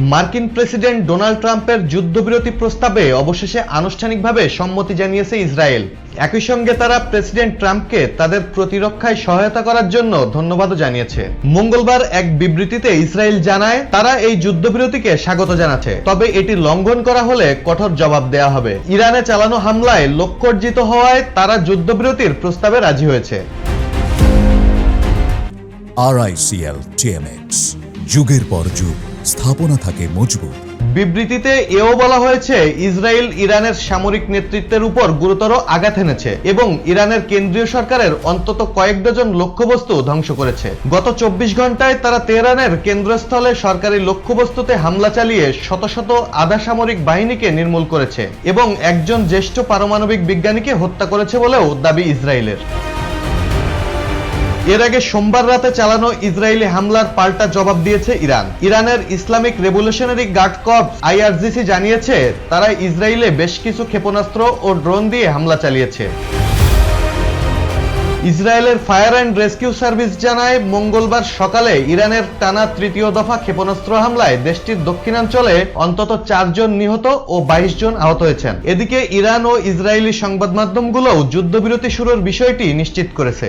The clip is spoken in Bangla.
মার্কিন প্রেসিডেন্ট ডোনাল্ড ট্রাম্পের যুদ্ধবিরতি প্রস্তাবে অবশেষে আনুষ্ঠানিকভাবে সম্মতি জানিয়েছে ইসরায়েল। একই সঙ্গে তারা প্রেসিডেন্ট ট্রাম্পকে তাদের প্রতিরক্ষায় সহায়তা করার জন্য ধন্যবাদও জানিয়েছে। মঙ্গলবার এক বিবৃতিতে ইসরায়েল জানায়, তারা এই যুদ্ধবিরতিকে স্বাগত জানাচ্ছে, তবে এটি লঙ্ঘন করা হলে কঠোর জবাব দেয়া হবে। ইরানে চালানো হামলায় লক্ষ্য অর্জিত হওয়ায় তারা যুদ্ধবিরতির প্রস্তাবে রাজি হয়েছে। আরআইসিএল টিএমএক্স যুগের পর যুগ, স্থাপনা থাকে মজবুত। বিবৃতিতে এও বলা হয়েছে, ইসরায়েল ইরানের সামরিক নেতৃত্বের উপর গুরুতর আঘাত এনেছে এবং ইরানের কেন্দ্রীয় সরকারের অন্তত কয়েক ডজন লক্ষ্যবস্তু ধ্বংস করেছে। গত চব্বিশ ঘন্টায় তারা তেহরানের কেন্দ্রস্থলে সরকারি লক্ষ্যবস্তুতে হামলা চালিয়ে শত শত আধা সামরিক বাহিনীকে নির্মূল করেছে এবং একজন জ্যেষ্ঠ পারমাণবিক বিজ্ঞানীকে হত্যা করেছে বলেও দাবি ইসরায়েলের। এর আগে সোমবার রাতে চালানো ইসরায়েলি হামলার পাল্টা জবাব দিয়েছে ইরান। ইরানের Islamic revolutionary guard corps IRGC জানিয়েছে, তারা ইসরায়েলে বেশ কিছু ক্ষেপণাস্ত্র ও ড্রোন দিয়ে হামলা চালিয়েছে। ইসরায়েলের ফায়ার অ্যান্ড রেস্কিউ সার্ভিস জানায়, মঙ্গলবার সকালে ইরানের টানা তৃতীয় দফা ক্ষেপণাস্ত্র হামলায় দেশটির দক্ষিণাঞ্চলে অন্তত চারজন নিহত ও বাইশ জন আহত হয়েছেন। এদিকে ইরান ও ইসরায়েলি সংবাদ মাধ্যমগুলোও যুদ্ধবিরতি শুরুর বিষয়টি নিশ্চিত করেছে।